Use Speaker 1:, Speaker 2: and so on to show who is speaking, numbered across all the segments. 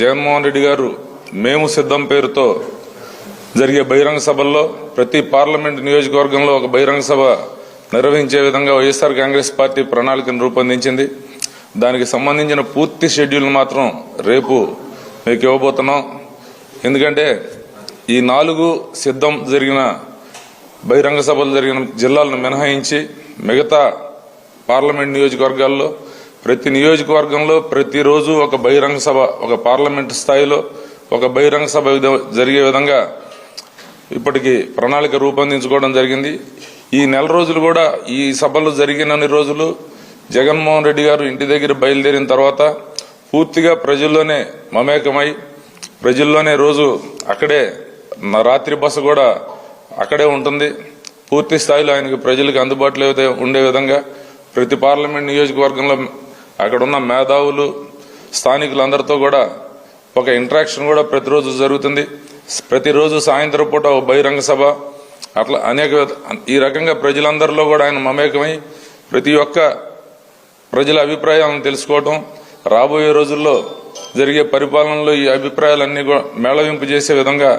Speaker 1: జగన్మోహన్ రెడ్డి గారు మేము సిద్ధం పేరుతో జరిగే బహిరంగ సభల్లో ప్రతి పార్లమెంట్ నియోజకవర్గంలో ఒక బహిరంగ సభ నిర్వహించే విధంగా వైఎస్ఆర్ కాంగ్రెస్ పార్టీ ప్రణాళికను రూపొందించింది. దానికి సంబంధించిన పూర్తి షెడ్యూల్ మాత్రం రేపు మీకు ఇవ్వబోతున్నాం. ఎందుకంటే ఈ నాలుగు సిద్ధం జరిగిన బహిరంగ సభలు జరిగిన జిల్లాలను మినహాయించి మిగతా పార్లమెంట్ నియోజకవర్గాల్లో ప్రతి నియోజకవర్గంలో ప్రతిరోజు ఒక బహిరంగ సభ ఒక పార్లమెంట్ స్థాయిలో ఒక బహిరంగ సభ విధ- జరిగే విధంగా ఇప్పటికి ప్రణాళిక రూపొందించుకోవడం జరిగింది. ఈ నెల రోజులు కూడా ఈ సభలు జరిగినన్ని రోజులు జగన్మోహన్ రెడ్డి గారు ఇంటి దగ్గర బయలుదేరిన తర్వాత పూర్తిగా ప్రజల్లోనే మమేకమై ప్రజల్లోనే రోజు అక్కడే రాత్రి బస్సు కూడా అక్కడే ఉంటుంది. పూర్తి స్థాయిలో ఆయనకి ప్రజలకు అందుబాటులో అయితే ఉండే విధంగా ప్రతి పార్లమెంట్ నియోజకవర్గంలో అక్కడ ఉన్న మేధావులు స్థానికులందరితో కూడా ఒక ఇంటరాక్షన్ కూడా ప్రతిరోజు జరుగుతుంది. ప్రతిరోజు సాయంత్రం పూట ఒక బహిరంగ సభ. అట్లా అనేక విధ- ఈ రకంగా ప్రజలందరిలో కూడా ఆయన మమేకమై ప్రతి ఒక్క ప్రజల అభిప్రాయాలను తెలుసుకోవటం రాబోయే రోజుల్లో జరిగే పరిపాలనలో ఈ అభిప్రాయాలన్నీ కూడా మేళవింపు చేసే విధంగా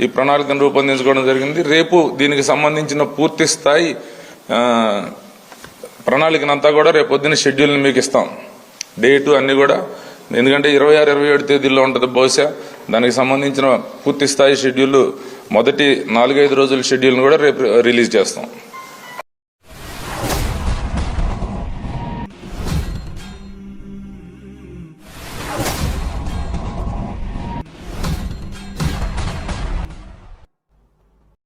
Speaker 1: ఈ ప్రణాళికను రూపొందించుకోవడం జరిగింది. రేపు దీనికి సంబంధించిన పూర్తి స్థాయి ఆ, ప్రణాళికనంతా కూడా రేపు పొద్దున్న షెడ్యూల్ని మీకు ఇస్తాం. డేటు అన్నీ కూడా ఎందుకంటే ఇరవై ఆరు ఇరవై ఏడు తేదీల్లో ఉంటుంది బహుశా. దానికి సంబంధించిన పూర్తి స్థాయి షెడ్యూల్ మొదటి నాలుగైదు రోజుల షెడ్యూల్ని కూడా రేపు రిలీజ్ చేస్తాం.